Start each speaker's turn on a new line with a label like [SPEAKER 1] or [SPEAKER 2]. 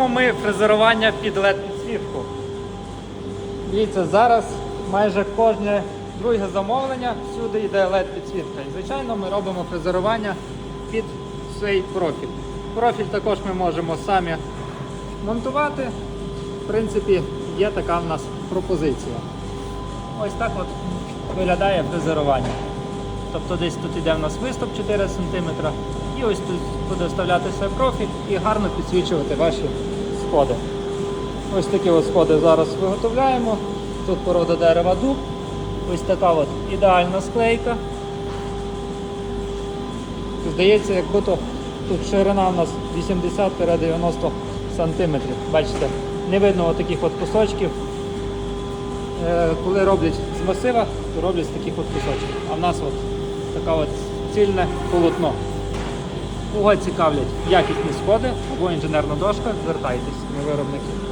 [SPEAKER 1] робимо ми фрезерування під led підсвітку. Дивіться, зараз майже кожне друге замовлення всюди йде led підсвітка. І звичайно ми робимо фрезерування під цей профіль. Профіль також ми можемо самі монтувати. В принципі, є така в нас пропозиція. Ось так от виглядає фрезерування. Тобто десь тут іде в нас виступ 4 см, і ось тут буде вставлятися профіль і гарно підсвічувати ваші сходи. Ось такі от сходи зараз виготовляємо. Тут порода дерева дуб. Ось така от ідеальна склейка. Здається, як будто тут ширина у нас 80-90 см. Бачите, не видно таких от кусочків. Е, Коли роблять з масива, то роблять з таких от кусочків. А в нас от така от цільне полотно. Кого цікавлять якісні сходи або інженерна дошка, звертайтесь, на виробники.